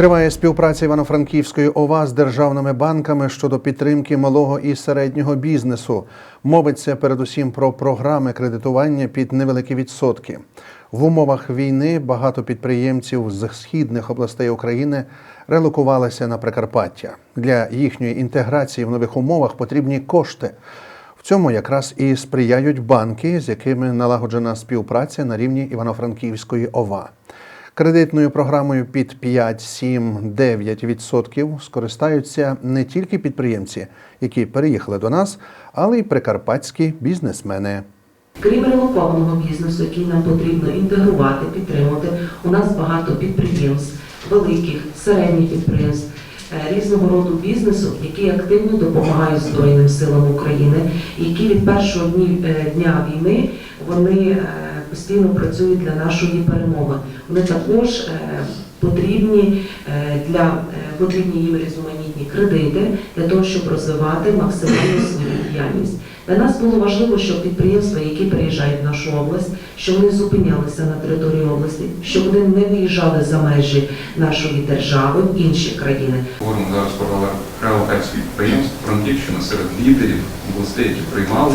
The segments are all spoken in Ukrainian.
Триває співпраця Івано-Франківської ОВА з державними банками щодо підтримки малого і середнього бізнесу. Мовиться передусім про програми кредитування під невеликі відсотки. В умовах війни багато підприємців з східних областей України релокувалися на Прикарпаття. Для їхньої інтеграції в нових умовах потрібні кошти. В цьому якраз і сприяють банки, з якими налагоджена співпраця на рівні Івано-Франківської ОВА. Кредитною програмою під 5, 7, 9% скористаються не тільки підприємці, які переїхали до нас, але й прикарпатські бізнесмени. Крім релокованого бізнесу, який нам потрібно інтегрувати, підтримувати, у нас багато підприємств, великих, середніх підприємств, е, різного роду бізнесу, які активно допомагають Збройним силам України, які від першого е, дня війни вони е, постійно працюють для нашої перемоги. Вони також е, потрібні е, для е, потрібні їм різноманітні кредити для того, щоб розвивати максимально свою діяльність. Для нас було важливо, щоб підприємства, які приїжджають в нашу область, щоб вони зупинялися на території області, щоб вони не виїжджали за межі нашої держави інші країни. Говоримо зараз про релокацію підприємств. Франківщина серед лідерів областей, які приймали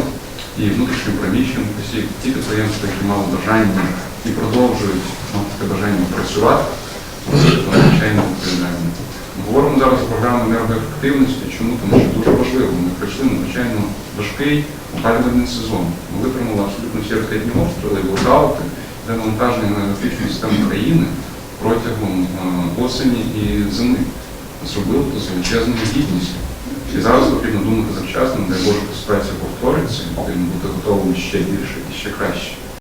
і внутрішньо переміщених осіб, ті підприємства, які мали бажання і продовжують мати таке бажання працювати, надзвичайно відповідально. Говоримо зараз про програму енергоефективності. Чому? Тому що дуже важливо. Ми прийшли надзвичайно важкий опалювальний сезон. Ми витримали абсолютно всі ракетні обстріли, блокаути, де навантаження на енергетичну країни протягом е, осені і зими зробили це величезною гідністю. І зараз потрібно думати завчасно, дай Боже, ситуація повториться, потрібно бути готовим ще більше і ще краще.